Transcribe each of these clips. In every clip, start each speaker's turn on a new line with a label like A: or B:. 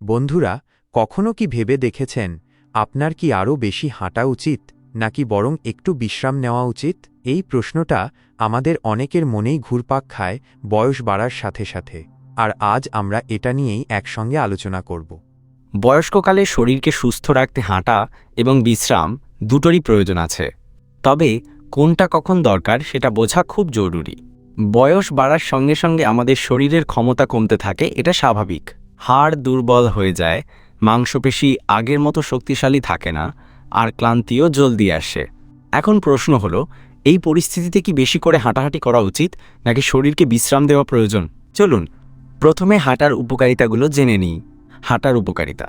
A: বন্ধুরা, কখনো কি ভেবে দেখেছেন, আপনার কি আরও বেশি হাঁটা উচিত, নাকি বরং একটু বিশ্রাম নেওয়া উচিত? এই প্রশ্নটা আমাদের অনেকের মনেই ঘুরপাক খায় বয়স বাড়ার সাথে সাথে। আর আজ আমরা এটা নিয়েই একসঙ্গে আলোচনা করব।
B: বয়স্ককালে শরীরকে সুস্থ রাখতে হাঁটা এবং বিশ্রাম দুটোরই প্রয়োজন আছে। তবে কোনটা কখন দরকার সেটা বোঝা খুব জরুরি। বয়স বাড়ার সঙ্গে সঙ্গে আমাদের শরীরের ক্ষমতা কমতে থাকে, এটা স্বাভাবিক। হাড় দুর্বল হয়ে যায়, মাংসপেশি আগের মতো শক্তিশালী থাকে না, আর ক্লান্তিও জলদি আসে। এখন প্রশ্ন হলো, এই পরিস্থিতিতে কি বেশি করে হাঁটাহাঁটি করা উচিত, নাকি শরীরকে বিশ্রাম দেওয়া প্রয়োজন? চলুন, প্রথমে হাঁটার উপকারিতাগুলো জেনে নিই। হাঁটার উপকারিতা।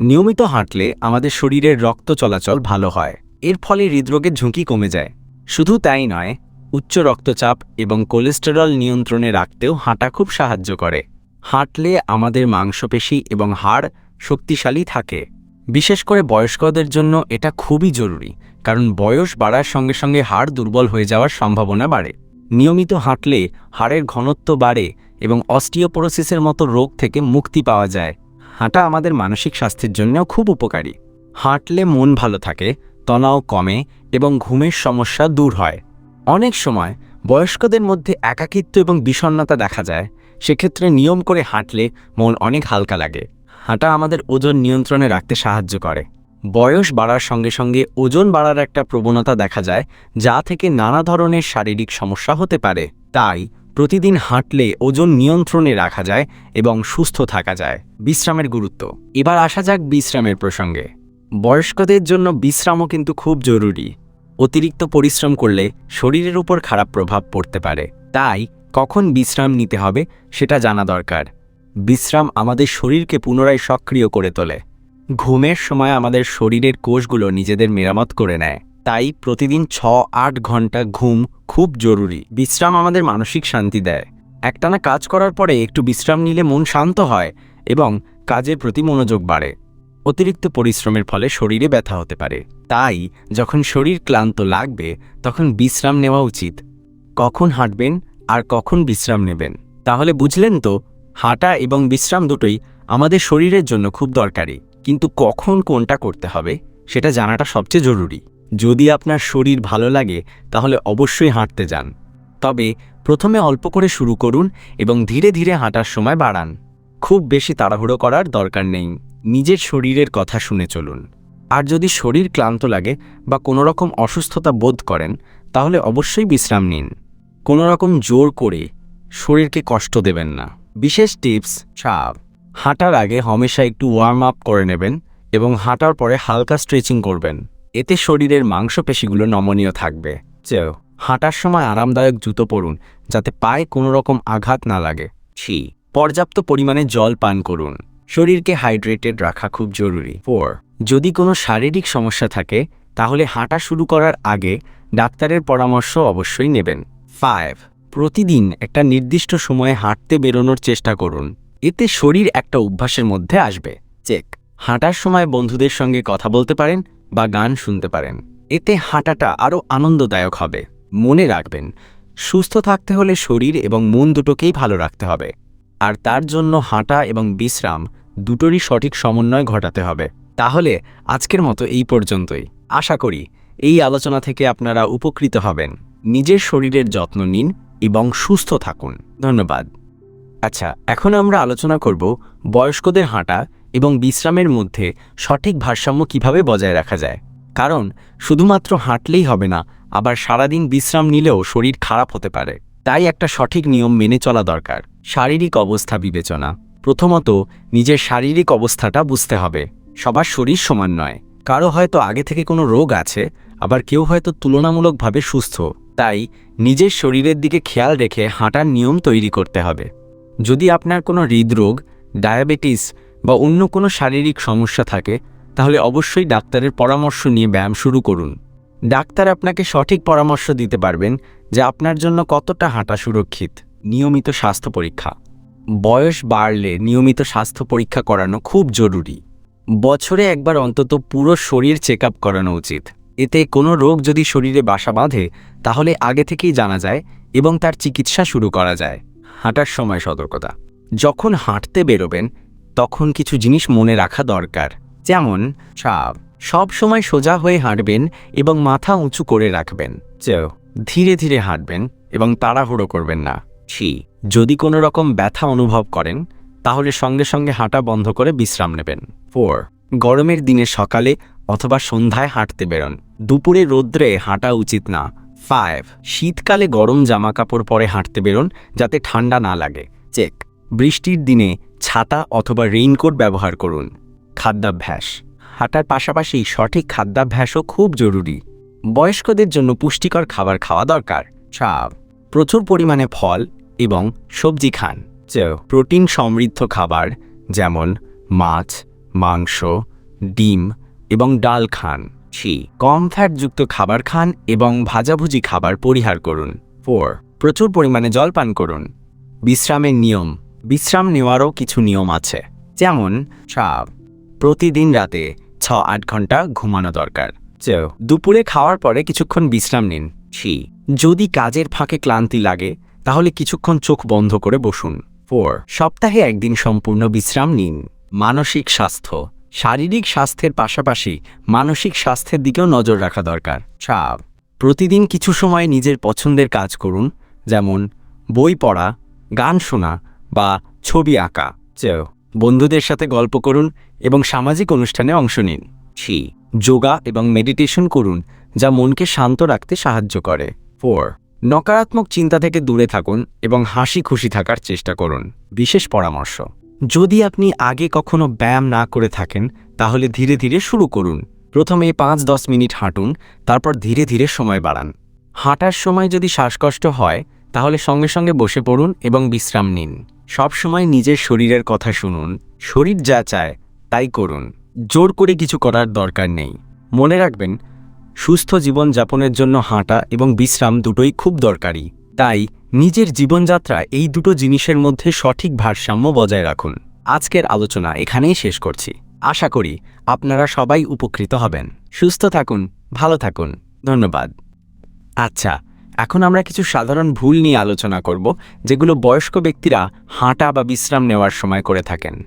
B: নিয়মিত হাঁটলে আমাদের শরীরের রক্ত চলাচল ভালো হয়। এর ফলে হৃদরোগের ঝুঁকি কমে যায়। শুধু তাই নয়, উচ্চ রক্তচাপ এবং কোলেস্টেরল নিয়ন্ত্রণে রাখতেও হাঁটা খুব সাহায্য করে। হাঁটলে আমাদের মাংসপেশি এবং হাড় শক্তিশালী থাকে। বিশেষ করে বয়স্কদের জন্য এটা খুবই জরুরি, কারণ বয়স বাড়ার সঙ্গে সঙ্গে হাড় দুর্বল হয়ে যাওয়ার সম্ভাবনা বাড়ে। নিয়মিত হাঁটলে হাড়ের ঘনত্ব বাড়ে এবং অস্টিওপোরোসিসের মতো রোগ থেকে মুক্তি পাওয়া যায়। হাঁটা আমাদের মানসিক স্বাস্থ্যের জন্যও খুব উপকারী। হাঁটলে মন ভালো থাকে, তনাও কমে এবং ঘুমের সমস্যা দূর হয়। অনেক সময় বয়স্কদের মধ্যে একাকিত্ব এবং বিষণ্ণতা দেখা যায় সেক্ষেত্রে নিয়ম করে হাঁটলে মন অনেক হালকা লাগে। হাঁটা আমাদের ওজন নিয়ন্ত্রণে রাখতে সাহায্য করে। বয়স বাড়ার সঙ্গে সঙ্গে ওজন বাড়ার একটা প্রবণতা দেখা যায়, যা থেকে নানা ধরনের শারীরিক সমস্যা হতে পারে। তাই প্রতিদিন হাঁটলে ওজন নিয়ন্ত্রণে রাখা যায় এবং সুস্থ থাকা যায়। বিশ্রামের গুরুত্ব। এবার আসা যাক বিশ্রামের প্রসঙ্গে। বয়স্কদের জন্য বিশ্রামও কিন্তু খুব জরুরি। অতিরিক্ত পরিশ্রম করলে শরীরের উপর খারাপ প্রভাব পড়তে পারে। তাই কখন বিশ্রাম নিতে হবে সেটা জানা দরকার। বিশ্রাম আমাদের শরীরকে পুনরায় সক্রিয় করে তোলে। ঘুমের সময় আমাদের শরীরের কোষগুলো নিজেদের মেরামত করে নেয়। তাই প্রতিদিন ছ আট ঘণ্টা ঘুম খুব জরুরি। বিশ্রাম আমাদের মানসিক শান্তি দেয়। একটানা কাজ করার পরে একটু বিশ্রাম নিলে মন শান্ত হয় এবং কাজের প্রতি মনোযোগ বাড়ে। অতিরিক্ত পরিশ্রমের ফলে শরীরে ব্যথা হতে পারে। তাই যখন শরীর ক্লান্ত লাগবে, তখন বিশ্রাম নেওয়া উচিত। কখন হাঁটবেন আর কখন বিশ্রাম নেবেন। তাহলে বুঝলেন তো, হাঁটা এবং বিশ্রাম দুটোই আমাদের শরীরের জন্য খুব দরকারি। কিন্তু কখন কোনটা করতে হবে, সেটা জানাটা সবচেয়ে জরুরি। যদি আপনার শরীর ভালো লাগে, তাহলে অবশ্যই হাঁটতে যান। তবে প্রথমে অল্প করে শুরু করুন এবং ধীরে ধীরে হাঁটার সময় বাড়ান। খুব বেশি তাড়াহুড়ো করার দরকার নেই, নিজের শরীরের কথা শুনে চলুন। আর যদি শরীর ক্লান্ত লাগে বা কোনো রকম অসুস্থতা বোধ করেন, তাহলে অবশ্যই বিশ্রাম নিন। কোনো রকম জোর করে শরীরকে কষ্ট দেবেন না। বিশেষ টিপস, চাপ। হাঁটার আগে হমেশা একটু ওয়ার্ম আপ করে নেবেন এবং হাঁটার পরে হালকা স্ট্রেচিং করবেন। এতে শরীরের মাংসপেশিগুলো নমনীয় থাকবে। চেও হাঁটার সময় আরামদায়ক জুতো পরুন, যাতে পায়ে কোনো রকম আঘাত না লাগে। ছি, পর্যাপ্ত পরিমাণে জল পান করুন। শরীরকে হাইড্রেটেড রাখা খুব জরুরি। ফোর যদি কোনো শারীরিক সমস্যা থাকে, তাহলে হাঁটা শুরু করার আগে ডাক্তারের পরামর্শ অবশ্যই নেবেন। ফাইভ প্রতিদিন একটা নির্দিষ্ট সময়ে হাঁটতে বেরোনোর চেষ্টা করুন। এতে শরীর একটা অভ্যাসের মধ্যে আসবে। চেক হাঁটার সময় বন্ধুদের সঙ্গে কথা বলতে পারেন বা গান শুনতে পারেন। এতে হাঁটাটা আরও আনন্দদায়ক হবে। মনে রাখবেন, সুস্থ থাকতে হলে শরীর এবং মন দুটোকেই ভালো রাখতে হবে। আর তার জন্য হাঁটা এবং বিশ্রাম দুটোরই সঠিক সমন্বয় ঘটাতে হবে। তাহলে আজকের মতো এই পর্যন্তই। আশা করি এই আলোচনা থেকে আপনারা উপকৃত হবেন। নিজের শরীরের যত্ন নিন এবং সুস্থ থাকুন। ধন্যবাদ। আচ্ছা এখন আমরা আলোচনা করব বয়স্কদের হাঁটা এবং বিশ্রামের মধ্যে সঠিক ভারসাম্য কীভাবে বজায় রাখা যায়। কারণ শুধুমাত্র হাঁটলেই হবে না, আবার সারাদিন বিশ্রাম নিলেও শরীর খারাপ হতে পারে। তাই একটা সঠিক নিয়ম মেনে চলা দরকার। শারীরিক অবস্থা বিবেচনা। প্রথমত, নিজের শারীরিক অবস্থাটা বুঝতে হবে। সবার শরীর সমান নয়। কারও হয়তো আগে থেকে কোনো রোগ আছে, আবার কেউ হয়তো তুলনামূলকভাবে সুস্থ। তাই নিজের শরীরের দিকে খেয়াল রেখে হাঁটার নিয়ম তৈরি করতে হবে। যদি আপনার কোনো হৃদরোগ, ডায়াবেটিস বা অন্য কোনো শারীরিক সমস্যা থাকে, তাহলে অবশ্যই ডাক্তারের পরামর্শ নিয়ে ব্যায়াম শুরু করুন। ডাক্তার আপনাকে সঠিক পরামর্শ দিতে পারবেন যে আপনার জন্য কতটা হাঁটা সুরক্ষিত। নিয়মিত স্বাস্থ্য পরীক্ষা। বয়স বাড়লে নিয়মিত স্বাস্থ্য পরীক্ষা করানো খুব জরুরি। বছরে একবার অন্তত পুরো শরীর চেক করানো উচিত। এতে কোনো রোগ যদি শরীরে বাসা বাঁধে, তাহলে আগে থেকেই জানা যায় এবং তার চিকিৎসা শুরু করা যায়। হাঁটার সময় সতর্কতা। যখন হাঁটতে বেরোবেন, তখন কিছু জিনিস মনে রাখা দরকার। যেমন সাপ সব সময় সোজা হয়ে হাঁটবেন এবং মাথা উঁচু করে রাখবেন। চেও ধীরে ধীরে হাঁটবেন এবং তাড়াহুড়ো করবেন না। ছি, যদি কোনো রকম ব্যথা অনুভব করেন, তাহলে সঙ্গে সঙ্গে হাঁটা বন্ধ করে বিশ্রাম নেবেন। ফোর, গরমের দিনে সকালে অথবা সন্ধ্যায় হাঁটতে বেরোন। দুপুরে রোদ্রে হাঁটা উচিত না। ফাইভ। শীতকালে গরম জামা কাপড় পরে হাঁটতে বেরোন, যাতে ঠান্ডা না লাগে। চেক। বৃষ্টির দিনে ছাতা অথবা রেইনকোট ব্যবহার করুন। খাদ্যাভ্যাস। হাঁটার পাশাপাশি সঠিক খাদ্যাভ্যাসও খুব জরুরি। বয়স্কদের জন্য পুষ্টিকর খাবার খাওয়া দরকার। সাপ প্রচুর পরিমাণে ফল এবং সবজি খান। প্রোটিন সমৃদ্ধ খাবার, যেমন মাছ, মাংস, ডিম এবং ডাল খান। ছি কম ফ্যাটযুক্ত খাবার খান এবং ভাজাভুজি খাবার পরিহার করুন। ফোর প্রচুর পরিমাণে জল পান করুন। বিশ্রামের নিয়ম। বিশ্রাম নেওয়ারও কিছু নিয়ম আছে। যেমন সাপ প্রতিদিন রাতে ছ আট ঘণ্টা ঘুমানো দরকার। দুপুরে খাওয়ার পরে কিছুক্ষণ বিশ্রাম নিন। ছি যদি কাজের ফাঁকে ক্লান্তি লাগে, তাহলে কিছুক্ষণ চোখ বন্ধ করে বসুন। ফোর সপ্তাহে একদিন সম্পূর্ণ বিশ্রাম নিন। মানসিক স্বাস্থ্য। শারীরিক স্বাস্থ্যের পাশাপাশি মানসিক স্বাস্থ্যের দিকেও নজর রাখা দরকার। সাপ প্রতিদিন কিছু সময় নিজের পছন্দের কাজ করুন, যেমন বই পড়া, গান শোনা বা ছবি আঁকা। চেও। বন্ধুদের সাথে গল্প করুন এবং সামাজিক অনুষ্ঠানে অংশ নিন। ছি। যোগা এবং মেডিটেশন করুন, যা মনকে শান্ত রাখতে সাহায্য করে। ফোর। নকারাত্মক চিন্তা থেকে দূরে থাকুন এবং হাসি খুশি থাকার চেষ্টা করুন। বিশেষ পরামর্শ। যদি আপনি আগে কখনো ব্যায়াম না করে থাকেন, তাহলে ধীরে ধীরে শুরু করুন। প্রথমে পাঁচ দশ মিনিট হাঁটুন, তারপর ধীরে ধীরে সময় বাড়ান। হাঁটার সময় যদি শ্বাসকষ্ট হয়, তাহলে সঙ্গে সঙ্গে বসে পড়ুন এবং বিশ্রাম নিন। সব সময় নিজের শরীরের কথা শুনুন। শরীর যা চায়, তাই করুন। জোর করে কিছু করার দরকার নেই। মনে রাখবেন, সুস্থ জীবন জীবনযাপনের জন্য হাঁটা এবং বিশ্রাম দুটোই খুব দরকারি। তাই নিজের জীবনযাত্রা এই দুটো জিনিসের মধ্যে সঠিক ভারসাম্য বজায় রাখুন। আজকের আলোচনা এখানেই শেষ করছি। আশা করি আপনারা সবাই উপকৃত হবেন। সুস্থ থাকুন, ভালো থাকুন। ধন্যবাদ। আচ্ছা এখন আমরা কিছু সাধারণ ভুল নিয়ে আলোচনা করব, যেগুলো বয়স্ক ব্যক্তিরা হাঁটা বা বিশ্রাম নেওয়ার সময় করে থাকেন।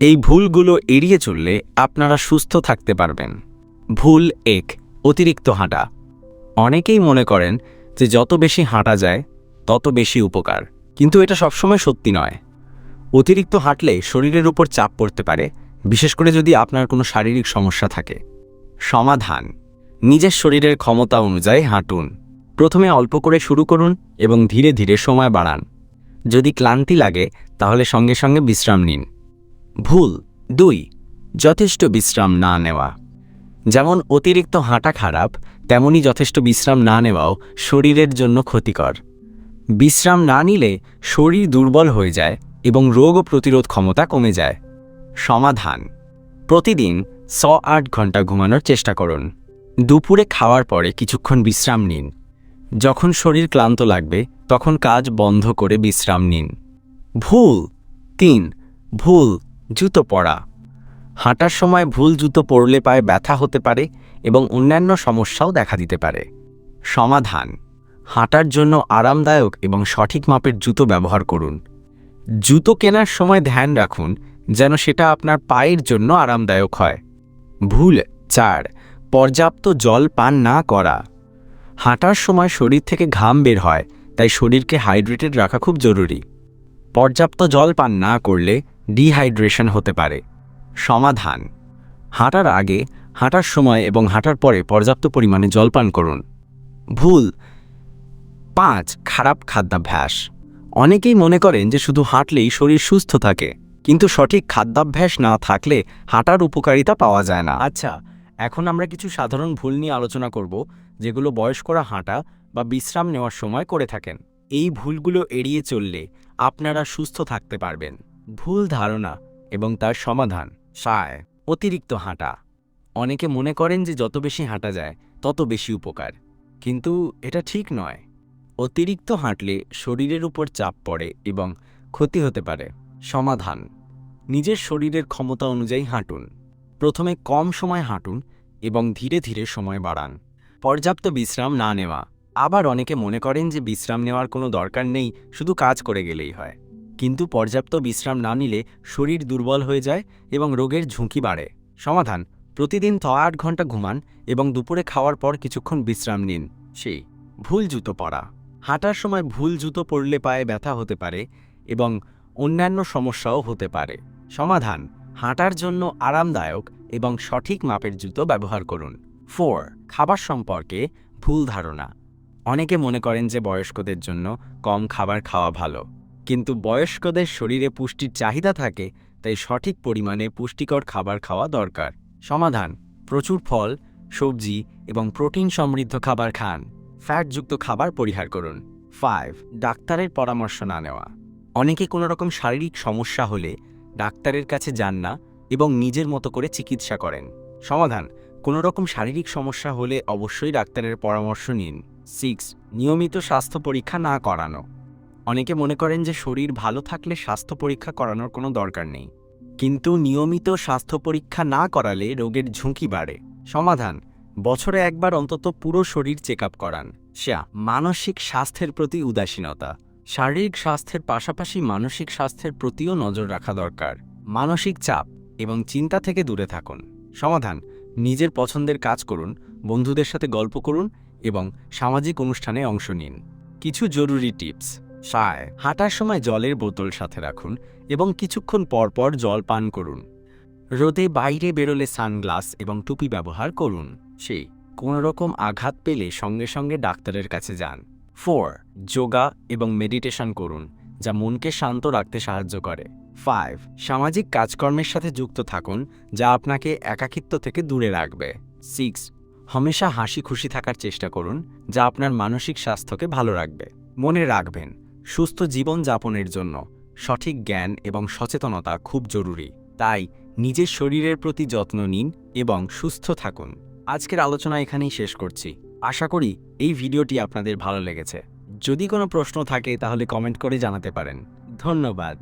B: এই ভুলগুলো এড়িয়ে চললে আপনারা সুস্থ থাকতে পারবেন। ভুল এক, অতিরিক্ত হাঁটা। অনেকেই মনে করেন যে যত বেশি হাঁটা যায় তত বেশি উপকার। কিন্তু এটা সবসময় সত্যি নয়। অতিরিক্ত হাঁটলে শরীরের উপর চাপ পড়তে পারে, বিশেষ করে যদি আপনার কোনো শারীরিক সমস্যা থাকে। সমাধান। নিজের শরীরের ক্ষমতা অনুযায়ী হাঁটুন। প্রথমে অল্প করে শুরু করুন এবং ধীরে ধীরে সময় বাড়ান। যদি ক্লান্তি লাগে, তাহলে সঙ্গে সঙ্গে বিশ্রাম নিন। ভুল। দুই। যথেষ্ট বিশ্রাম না নেওয়া। যেমন অতিরিক্ত হাঁটা খারাপ, তেমনি যথেষ্ট বিশ্রাম না নেওয়াও শরীরের জন্য ক্ষতিকর। বিশ্রাম না নিলে শরীর দুর্বল হয়ে যায় এবং রোগ প্রতিরোধ ক্ষমতা কমে যায়। সমাধান। প্রতিদিন ছ আট ঘণ্টা ঘুমানোর চেষ্টা করুন। দুপুরে খাওয়ার পরে কিছুক্ষণ বিশ্রাম নিন। যখন শরীর ক্লান্ত লাগবে, তখন কাজ বন্ধ করে বিশ্রাম নিন। ভুল। তিন। ভুল। জুতো পরা। হাঁটার সময় ভুল জুতো পরলে পায়ে ব্যথা হতে পারে এবং অন্যান্য সমস্যাও দেখা দিতে পারে। সমাধান। হাঁটার জন্য আরামদায়ক এবং সঠিক মাপের জুতো ব্যবহার করুন। জুতো কেনার সময় ধ্যান রাখুন যেন সেটা আপনার পায়ের জন্য আরামদায়ক হয়। ভুল চার, পর্যাপ্ত জল পান না করা। হাঁটার সময় শরীর থেকে ঘাম বের হয়, তাই শরীরকে হাইড্রেটেড রাখা খুব জরুরি। পর্যাপ্ত জল পান না করলে ডিহাইড্রেশন হতে পারে। সমাধান, হাঁটার আগে, হাঁটার সময় এবং হাঁটার পরে পর্যাপ্ত পরিমাণে জল পান করুন। ভুল পাঁচ খারাপ খাদ্যাভ্যাস। অনেকেই মনে করেন যে শুধু হাঁটলেই শরীর সুস্থ থাকে, কিন্তু সঠিক খাদ্যাভ্যাস না থাকলে হাঁটার উপকারিতা পাওয়া যায় না। আচ্ছা এখন আমরা কিছু সাধারণ ভুল নিয়ে আলোচনা করব, যেগুলো বয়স্করা হাঁটা বা বিশ্রাম নেওয়ার সময় করে থাকেন। এই ভুলগুলো এড়িয়ে চললে আপনারা সুস্থ থাকতে পারবেন। ভুল ধারণা এবং তার সমাধান। সায়, অতিরিক্ত হাঁটা। অনেকে মনে করেন যে যত বেশি হাঁটা যায়, তত বেশি উপকার। কিন্তু এটা ঠিক নয়। অতিরিক্ত হাঁটলে শরীরের উপর চাপ পড়ে এবং ক্ষতি হতে পারে। সমাধান, নিজের শরীরের ক্ষমতা অনুযায়ী হাঁটুন। প্রথমে কম সময় হাঁটুন এবং ধীরে ধীরে সময় বাড়ান। পর্যাপ্ত বিশ্রাম না নেওয়া। আবার অনেকে মনে করেন যে বিশ্রাম নেওয়ার কোনো দরকার নেই, শুধু কাজ করে গেলেই হয়। কিন্তু পর্যাপ্ত বিশ্রাম না নিলে শরীর দুর্বল হয়ে যায় এবং রোগের ঝুঁকি বাড়ে। সমাধান, প্রতিদিন ছ আট ঘণ্টা ঘুমান এবং দুপুরে খাওয়ার পর কিছুক্ষণ বিশ্রাম নিন। সেই, ভুল জুতো পরা। হাঁটার সময় ভুল জুতো পরলে পায়ে ব্যথা হতে পারে এবং অন্যান্য সমস্যাও হতে পারে। সমাধান, হাঁটার জন্য আরামদায়ক এবং সঠিক মাপের জুতো ব্যবহার করুন। ফোর, খাবার সম্পর্কে ভুল ধারণা। অনেকে মনে করেন যে বয়স্কদের জন্য কম খাবার খাওয়া ভালো। কিন্তু বয়স্কদের শরীরে পুষ্টির চাহিদা থাকে, তাই সঠিক পরিমাণে পুষ্টিকর খাবার খাওয়া দরকার। সমাধান, প্রচুর ফল, সবজি এবং প্রোটিন সমৃদ্ধ খাবার খান। ফ্যাটযুক্ত খাবার পরিহার করুন। ফাইভ ডাক্তারের পরামর্শ না নেওয়া। অনেকে কোনো রকম শারীরিক সমস্যা হলে ডাক্তারের কাছে যান না এবং নিজের মতো করে চিকিৎসা করেন। সমাধান, কোনো রকম শারীরিক সমস্যা হলে অবশ্যই ডাক্তারের পরামর্শ নিন। সিক্স নিয়মিত স্বাস্থ্য পরীক্ষা না করানো। অনেকে মনে করেন যে শরীর ভালো থাকলে স্বাস্থ্য পরীক্ষা করানোর কোনো দরকার নেই। কিন্তু নিয়মিত স্বাস্থ্য পরীক্ষা না করালে রোগের ঝুঁকি বাড়ে। সমাধান বছরে একবার অন্তত পুরো শরীর চেক করান। সা মানসিক স্বাস্থ্যের প্রতি উদাসীনতা। শারীরিক স্বাস্থ্যের পাশাপাশি মানসিক স্বাস্থ্যের প্রতিও নজর রাখা দরকার। মানসিক চাপ এবং চিন্তা থেকে দূরে থাকুন। সমাধান, নিজের পছন্দের কাজ করুন, বন্ধুদের সাথে গল্প করুন এবং সামাজিক অনুষ্ঠানে অংশ নিন। কিছু জরুরি টিপস। সায় হাঁটার সময় জলের বোতল সাথে রাখুন এবং কিছুক্ষণ পর পর জল পান করুন। রোদে বাইরে বেরোলে সানগ্লাস এবং টুপি ব্যবহার করুন। সেই কোনো রকম আঘাত পেলে সঙ্গে সঙ্গে ডাক্তারের কাছে যান। ফোর, যোগা এবং মেডিটেশন করুন, যা মনকে শান্ত রাখতে সাহায্য করে। ফাইভ, সামাজিক কাজকর্মের সাথে যুক্ত থাকুন, যা আপনাকে একাকিত্ব থেকে দূরে রাখবে। সিক্স, হমেশা হাসি খুশি থাকার চেষ্টা করুন, যা আপনার মানসিক স্বাস্থ্যকে ভালো রাখবে। মনে রাখবেন, সুস্থ জীবন যাপনের জন্য সঠিক জ্ঞান এবং সচেতনতা খুব জরুরি। তাই নিজের শরীরের প্রতি যত্ন নিন এবং সুস্থ থাকুন। আজকের আলোচনা এখানেই শেষ করছি। আশা করি এই ভিডিওটি আপনাদের ভালো লেগেছে। যদি কোনো প্রশ্ন থাকে তাহলে কমেন্ট করে জানাতে পারেন। ধন্যবাদ।